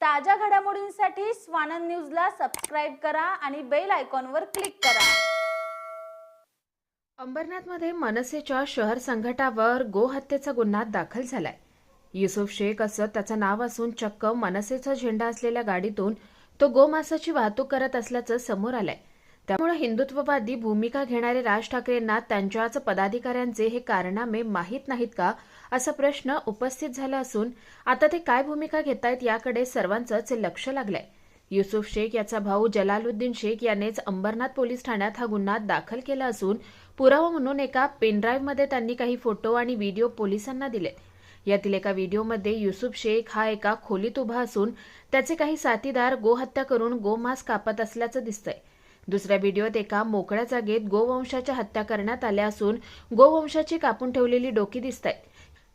ताज्या घडामोडींसाठी स्वानंद न्यूजला सबस्क्राईब करा आणि बेल आयकॉनवर क्लिक करा. अंबरनाथमध्ये मनसेच्या शहर संघटावर गोहत्येचा गुन्हा दाखल झालाय. युसुफ शेख असं त्याचं नाव असून चक्क मनसेचा झेंडा असलेल्या गाडीतून तो गोमासाची वाहतूक करत असल्याचं समोर आलंय. त्यामुळे हिंदुत्ववादी भूमिका घेणारे राज ठाकरेंना त्यांच्याच पदाधिकाऱ्यांचे हे कारनामे माहीत नाहीत का? असा प्रश्न उपस्थित झाला असून आता ते काय भूमिका घेतायत याकडे सर्वांचंच लक्ष लागलंय. युसुफ शेख याचा भाऊ जलालुद्दीन शेख यानेच अंबरनाथ पोलीस ठाण्यात हा गुन्हा दाखल केला असून पुरावा म्हणून एका पेनड्राईव्हमध्ये त्यांनी काही फोटो आणि व्हिडिओ पोलिसांना दिले. यातील एका व्हिडिओमध्ये युसुफ शेख हा एका खोलीत उभा असून त्याचे काही साथीदार गोहत्या करून गोमांस कापत असल्याचं दिसतंय. दुसऱ्या व्हिडिओत एका मोकळ्या जागेत गोवंशाच्या हत्या करण्यात आल्या असून गोवंशाची कापून ठेवलेली डोकी दिसत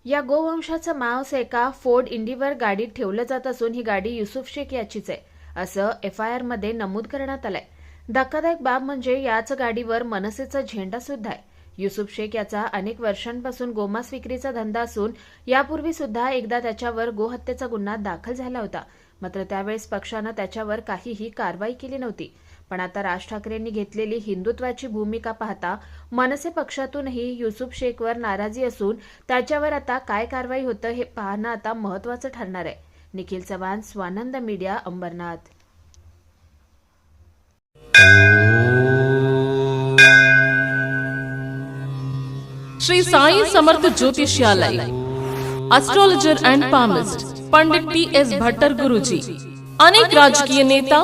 या गोवंशाचं मांस एका फोर्ड इंडीवर गाडीत ठेवलं जात असून ही गाडी युसुफ शेख याचीच आहे. असं एफ आय आरमध्ये नमूद करण्यात आलंय. धक्कादायक बाब म्हणजे याच गाडीवर मनसेचा झेंडा सुद्धा आहे. युसुफ शेख याचा अनेक वर्षांपासून गोमांस विक्रीचा धंदा असून यापूर्वी सुद्धा एकदा त्याच्यावर गोहत्येचा गुन्हा दाखल झाला होता. मात्र त्यावेळेस पक्षानं त्याच्यावर काहीही कारवाई केली नव्हती. पण आता राज ठाकरेंनी घेतलेली हिंदुत्वाची भूमिका पाहता मनसे पक्षातूनही युसुफ शेखवर नाराजी असून त्याच्यावर आता काय कारवाई होतं हे पाहणं आता महत्वाचं ठरणार आहे. Nikhil Chavan Swanand media Ambernath. Shri Sai Samarth Jyotishalaya astrologer and palmist Pandit T S Bhattar Guruji अनेक राजकीय नेता